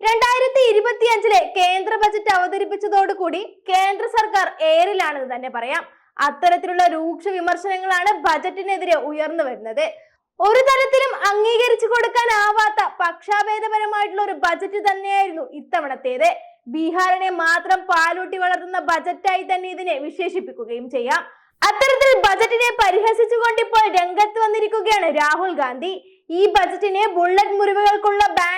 രണ്ടായിരത്തി ഇരുപത്തിയഞ്ചിലെ കേന്ദ്ര ബജറ്റ് അവതരിപ്പിച്ചതോടുകൂടി കേന്ദ്ര സർക്കാർ ഏറിലാണെന്ന് തന്നെ പറയാം. അത്തരത്തിലുള്ള രൂക്ഷ വിമർശനങ്ങളാണ് ബജറ്റിനെതിരെ ഉയർന്നു വരുന്നത്. ഒരു തരത്തിലും അംഗീകരിച്ചു കൊടുക്കാനാവാത്ത പക്ഷാഭേദപരമായിട്ടുള്ള ഒരു ബജറ്റ് തന്നെയായിരുന്നു ഇത്തവണത്തേത്. ബീഹാറിനെ മാത്രം പാലൂട്ടി വളർത്തുന്ന ബജറ്റായി തന്നെ ഇതിനെ വിശേഷിപ്പിക്കുകയും ചെയ്യാം. അത്തരത്തിൽ ബജറ്റിനെ പരിഹസിച്ചുകൊണ്ട് ഇപ്പോൾ രംഗത്ത് വന്നിരിക്കുകയാണ് രാഹുൽ ഗാന്ധി. ഈ ബജറ്റിനെ ബുള്ളറ്റ് മുറിവുകൾക്കുള്ള ബാൻഡേഡ്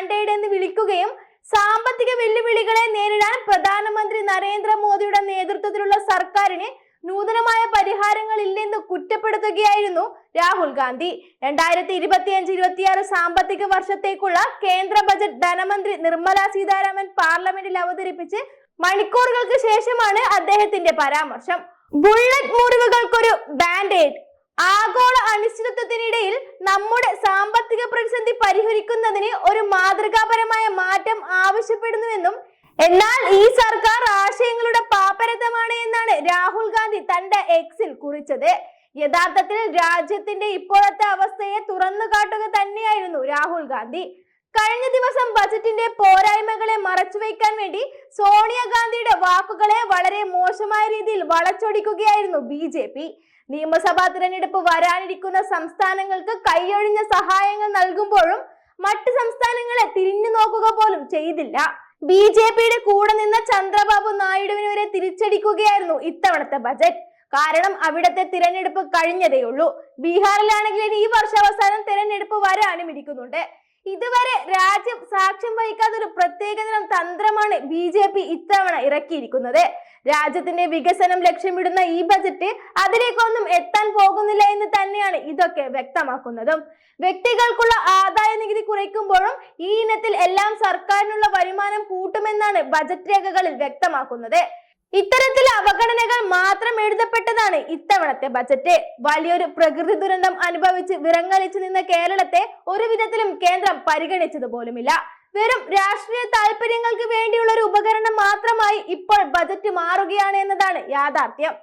വിളിക്കുകയും സാമ്പത്തിക വെല്ലുവിളികളെ നേരിടാൻ പ്രധാനമന്ത്രി നരേന്ദ്രമോദിയുടെ നേതൃത്വത്തിലുള്ള സർക്കാരിന് നൂതനമായ പരിഹാരങ്ങൾ ഇല്ലെന്ന് കുറ്റപ്പെടുത്തുകയായിരുന്നു രാഹുൽ ഗാന്ധി. രണ്ടായിരത്തി ഇരുപത്തി ഇരുപത്തിയഞ്ച് ഇരുപത്തിയാറ് സാമ്പത്തിക വർഷത്തേക്കുള്ള കേന്ദ്ര ബജറ്റ് ധനമന്ത്രി നിർമ്മല സീതാരാമൻ പാർലമെന്റിൽ അവതരിപ്പിച്ച് മണിക്കൂറുകൾക്ക് ശേഷമാണ് അദ്ദേഹത്തിന്റെ പരാമർശം. ബുള്ളറ്റ് മുറിവുകൾക്കൊരു ബാൻഡേഡ് ആഗോള അനിശ്ചിതത്വത്തിനിടയിൽ നമ്മുടെ സാമ്പത്തിക പ്രതിസന്ധി പരിഹരിക്കുന്നതിന് ഒരു മാതൃകാപരമായ മാറ്റം ആവശ്യപ്പെടുന്നുവെന്നും എന്നാൽ ഈ സർക്കാർ ആശയങ്ങളുടെ പാപ്പരത്തമാണ് എന്നാണ് രാഹുൽ ഗാന്ധി തന്റെ എക്സിൽ കുറിച്ചത്. യഥാർത്ഥത്തിൽ രാജ്യത്തിന്റെ ഇപ്പോഴത്തെ അവസ്ഥയെ തുറന്നു കാട്ടുക തന്നെയായിരുന്നു രാഹുൽ ഗാന്ധി. കഴിഞ്ഞ ദിവസം ബജറ്റിന്റെ പോരായ്മകളെ മറച്ചുവെക്കാൻ വേണ്ടി സോണിയാഗാന്ധിയുടെ വാക്കുകളെ വളരെ മോശമായ രീതിയിൽ വളച്ചൊടിക്കുകയായിരുന്നു ബി നിയമസഭാ തിരഞ്ഞെടുപ്പ് വരാനിരിക്കുന്ന സംസ്ഥാനങ്ങൾക്ക് കൈയൊഴിഞ്ഞ സഹായങ്ങൾ നൽകുമ്പോഴും മറ്റ് സംസ്ഥാനങ്ങളെ തിരിഞ്ഞു നോക്കുക പോലും ചെയ്തില്ല. ബി ജെ പിയുടെ കൂടെ നിന്ന ചന്ദ്രബാബു നായിഡുവിന് തിരിച്ചടിക്കുകയായിരുന്നു ഇത്തവണത്തെ ബജറ്റ്. കാരണം അവിടത്തെ തിരഞ്ഞെടുപ്പ് കഴിഞ്ഞതേയുള്ളൂ. ബീഹാറിലാണെങ്കിൽ ഈ വർഷാവസാനം തിരഞ്ഞെടുപ്പ് വരാനും ഇരിക്കുന്നുണ്ട്. ഇതുവരെ രാജ്യം സാക്ഷ്യം വഹിക്കാത്ത ഒരു പ്രത്യേകതരം തന്ത്രമാണ് ബി ജെ പി ഇത്തവണ ഇറക്കിയിരിക്കുന്നത്. രാജ്യത്തിന്റെ വികസനം ലക്ഷ്യമിടുന്ന ഈ ബജറ്റ് അതിലേക്കൊന്നും എത്താൻ പോകുന്നില്ല എന്ന് തന്നെയാണ് ഇതൊക്കെ വ്യക്തമാക്കുന്നതും. വ്യക്തികൾക്കുള്ള ആദായ നികുതി കുറയ്ക്കുമ്പോഴും ഈ ഇനത്തിൽ എല്ലാം സർക്കാരിനുള്ള വരുമാനം കൂട്ടുമെന്നാണ് ബജറ്റ് രേഖകളിൽ വ്യക്തമാക്കുന്നത്. ഇത്തരത്തിൽ അവഗണനകൾ മാത്രം എഴുതപ്പെട്ടതാണ് ഇത്തവണത്തെ ബജറ്റ് വലിയൊരു പ്രകൃതി ദുരന്തം അനുഭവിച്ച് വിറങ്ങലിച്ചു നിന്ന കേരളത്തെ ഒരു വിധത്തിലും കേന്ദ്രം പരിഗണിച്ചത് പോലുമില്ല. വെറും രാഷ്ട്രീയ താല്പര്യങ്ങൾക്ക് വേണ്ടിയുള്ള ഒരു ഉപകരണം മാത്രമായി ഇപ്പോൾ ബജറ്റ് മാറുകയാണ് എന്നതാണ് യാഥാർത്ഥ്യം.